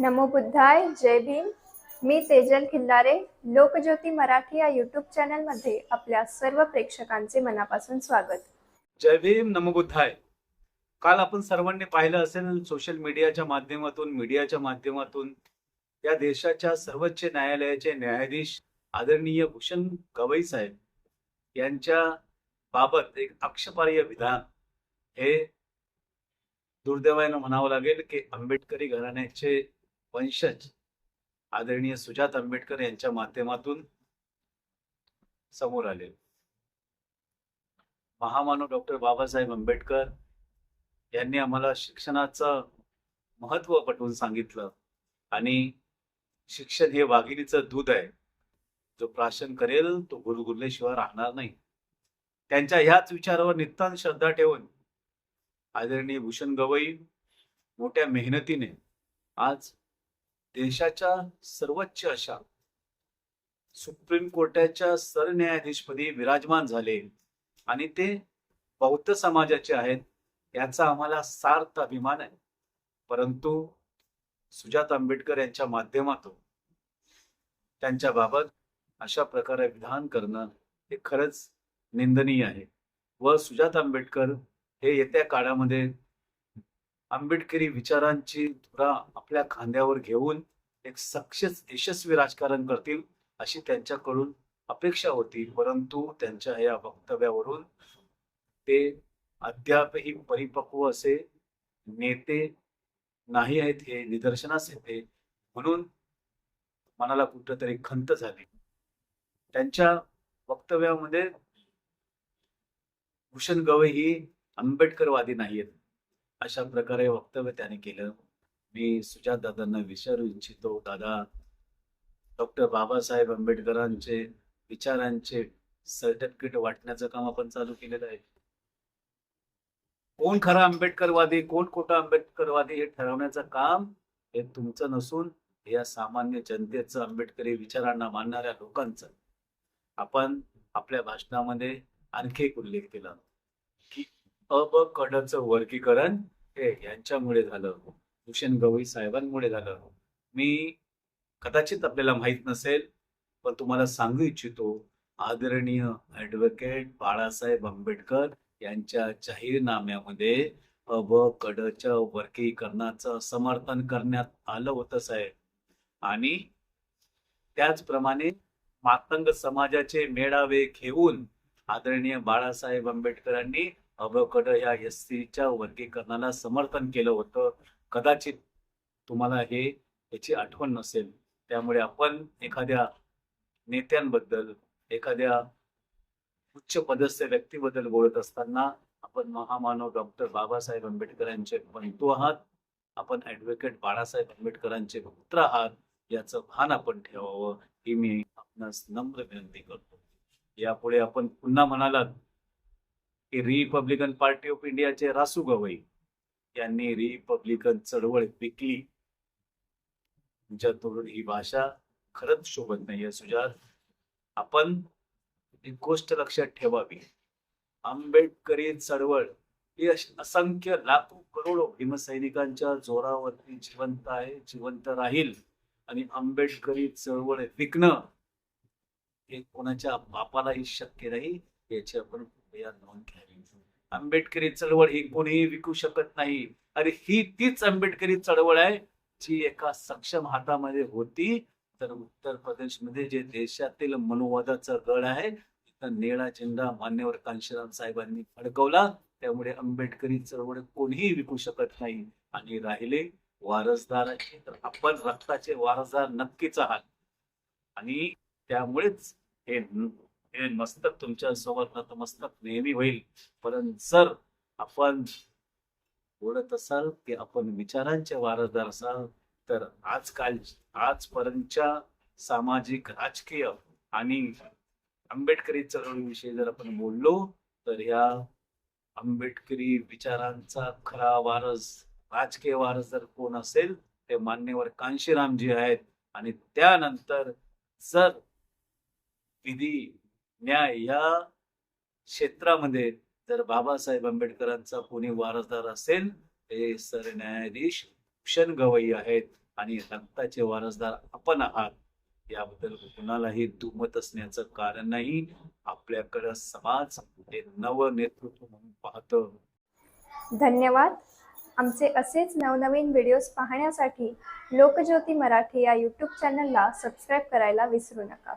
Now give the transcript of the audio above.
नमो बुद्धाय जय भीम. मी तेजल खिल्लारे लोकज्योती मराठी या यूट्यूब चॅनलमध्ये आपल्या सर्व प्रेक्षकांचे मनापासून स्वागत. जय भीम नमो बुद्धाय. काल आपण सर्वांनी पाहिलं असेल सोशल मीडियाच्या माध्यमातून मीडियाच्या माध्यमातून या देशाच्या सर्वोच्च न्यायालयाचे न्यायाधीश आदरणीय भूषण गवई साहेब यांच्या बाबत एक आक्षेपार्ह विधान हे दुर्दैवानं म्हणावं लागेल की आंबेडकरी घराण्याचे वंशज आदरणीय सुजात आंबेडकर यांच्या माध्यमातून समोर आले. महामानव डॉक्टर बाबासाहेब आंबेडकर यांनी आम्हाला शिक्षणाचं महत्त्व पटवून सांगितलं आणि शिक्षण हे वाघिणीचं दूध आहे. जो प्राशन करेल तो गुरगुरल्याशिवाय राहणार नाही. त्यांच्या ह्याच विचारावर नितांत श्रद्धा ठेवून आदरणीय भूषण गवई मोठ्या मेहनतीने आज देशाच्या सर्वोच्च अशा सुप्रीम कोर्टाच्या सरन्यायाधीशपदी विराजमान झाले. आणि ते बौद्ध समाजाचे आहेत याचा आम्हाला सार्थ अभिमान आहे. परंतु सुजात आंबेडकर यांच्या माध्यमातून त्यांच्या बाबत अशा प्रकारे विधान करणं हे खरंच निंदनीय आहे. व सुजात आंबेडकर हे येत्या काळामध्ये आंबेडकरी विचारांची धुरा आपल्या खांद्यावर घेऊन एक सक्सेस यशस्वी राजकारण करतील अशी त्यांच्याकडून अपेक्षा होती. परंतु त्यांच्या या वक्तव्यावरून ते अद्यापही परिपक्व असे नेते नाही आहेत हे निदर्शनास येते. म्हणून मनाला कुठंतरी खंत झाली. त्यांच्या वक्तव्यामध्ये भूषण गवई ही आंबेडकरवादी नाही आहेत अशा प्रकारे वक्तव्य त्याने केलं. मी सुजात दादांना विचारू इच्छितो. दादा डॉक्टर बाबासाहेब आंबेडकरांचे विचारांचे सर्टिफिकेट वाटण्याचं काम आपण चालू केलेलं आहे. कोण खरा आंबेडकरवादी कोण खोटा आंबेडकरवादी हे ठरवण्याचं काम हे तुमचं नसून या सामान्य जनतेचं आंबेडकरी विचारांना मानणाऱ्या लोकांचं. आपण आपल्या भाषणामध्ये आणखी एक उल्लेख केला. की अ ब कडचं वर्गीकरण हे यांच्यामुळे झालं. भूषण गवई साहेबांमुळे झालं. मी कदाचित आपल्याला माहीत नसेल पण तुम्हाला सांगू इच्छितो आदरणीय ऍडव्होकेट बाळासाहेब आंबेडकर यांच्या जाहीरनाम्यामध्ये अ ब कडच्या वर्गीकरणाचं समर्थन करण्यात आलं होतं साहेब. आणि त्याचप्रमाणे मातंग समाजाचे मेळावे घेऊन आदरणीय बाळासाहेब आंबेडकरांनी अबकड या एस सीच्या वर्गीकरणाला समर्थन केलं होतं. कदाचित तुम्हाला हे याची आठवण नसेल. त्यामुळे आपण एखाद्या नेत्यांबद्दल एखाद्या उच्च पदस्थ व्यक्तीबद्दल बोलत असताना आपण महामानव डॉक्टर बाबासाहेब आंबेडकरांचे बंधू आहात. आपण ऍडव्होकेट बाळासाहेब आंबेडकरांचे पुत्र आहात. याचं भान आपण ठेवावं ही मी आपणास नम्र विनंती करतो. यापुढे आपण पुन्हा म्हणालात की रिपब्लिकन पार्टी ऑफ इंडियाचे रासू गवई यांनी रिपब्लिकन चळवळ पिकली तुमच्या तोडून ही भाषा खरंच शोभत नाहीये. सुजात आपण एक गोष्ट लक्षात ठेवावी. आंबेडकरी चळवळ ही असंख्य लाखो करोडो भीमसैनिकांच्या जोरावरती जिवंत आहे जिवंत राहील. आणि आंबेडकरी चळवळ विकणं हे कोणाच्या बापालाही शक्य नाही याची आपण नोंद घ्यावी आंबेडकरी चळवळ ही कोणीही विकू शकत नाही. अरे ही तीच आंबेडकरी चळवळ आहे जी एका सक्षम हातामध्ये होती. तर उत्तर प्रदेशमध्ये जे देशातील मनोवादाचा गड आहे तिथं निळा झेंडा मान्यवर कांशीराम साहेबांनी फडकवला. त्यामुळे आंबेडकरी चळवळ कोणीही विकू शकत नाही. आणि राहिले वारसदाराचे. तर आपण रक्ताचे वारसदार नक्कीच आहात. आणि त्यामुळेच हे हे मस्तक तुमच्यासमोर नतमस्तक नेहमी होईल. परंतु जर आपण बोलत असाल की आपण विचारांचे वारसदार असाल तर आजकाल आजपर्यंतच्या सामाजिक राजकीय आणि आंबेडकरी चळवळीविषयी जर आपण बोललो तर ह्या आंबेडकरी विचारांचा खरा वारस राजकीय वारस जर कोण असेल ते मान्यवर कांशीरामजी आहेत. आणि त्यानंतर जर विधी न्याय या क्षेत्रामध्ये जर बाबासाहेब आंबेडकरांचा कोणी वारसदार असेल ते सरन्यायाधीश भूषण गवई आहेत आणि रक्ताचे वारसदार आपण आहात. याबद्दल कुणालाही दुमत असण्याचं कारण नाही. आपल्याकडं समाज हे नव नेतृत्व म्हणून पाहतो. धन्यवाद. आमचे असेच नवनवीन व्हिडिओज पाहण्यासाठी लोकज्योती मराठी या यूट्यूब चॅनलला सबस्क्राईब करायला विसरू नका.